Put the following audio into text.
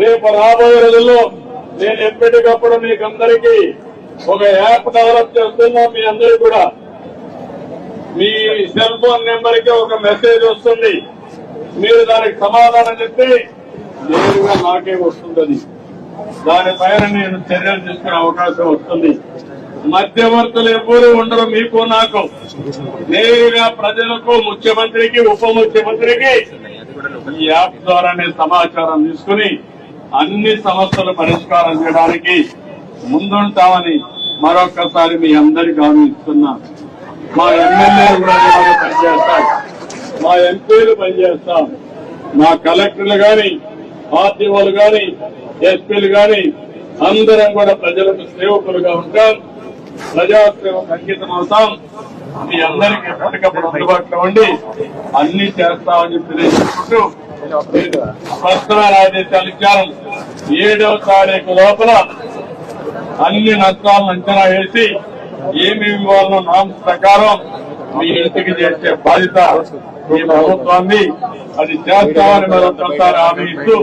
రేపు రాబోయే రోజుల్లో నేను ఎప్పటికప్పుడు మీకు అందరికీ ఒక యాప్ డెవలప్ చేస్తున్నా మీ అందరికి కూడా. మీ సెల్ ఫోన్ నెంబర్కి ఒక మెసేజ్ వస్తుంది. మీరు దానికి సమాధానం చెప్పి నేరుగా నాకే వస్తుంది దానిపైన నేను చర్యలు తీసుకునే అవకాశం వస్తుంది. మధ్యవర్తులు ఎవరు ఉండరు మీకు నాకు. నేరుగా ప్రజలకు ముఖ్యమంత్రికి ఉప ముఖ్యమంత్రికి ఈ యాప్ ద్వారానే సమాచారం తీసుకుని అన్ని సమస్యలు పరిష్కారం చేయడానికి ముందుంటామని మరొక్కసారి మీ అందరి హామీస్తున్నా మా ఎమ్మెల్యేలు కూడా పనిచేస్తాం మా ఎంపీలు పనిచేస్తాం మా కలెక్టర్లు గాని ఆర్టీఓలు గాని ఎస్పీలు గాని అందరం కూడా ప్రజలకు సేవకులుగా ఉంటాం. ప్రజాసేవకు అంకితం అవుతాం. మీ అందరికీ ఎప్పటికప్పుడు అందుబాటులో ఉండి అన్ని చేస్తామని చెప్పి తెలియజేసుకుంటూ స్పష్టమైన ఆదేశాలు ఇచ్చారు ఏడవ తారీఖు లోపల అన్ని నష్టాలను అంచనా వేసి ఏమేమి వాళ్ళ నామ్స్ ప్రకారం మీ ఇంటికి చేసే బాధ్యత ఈ ప్రభుత్వాన్ని అది చేస్తామని మరొకసారి హామీ ఇస్తూ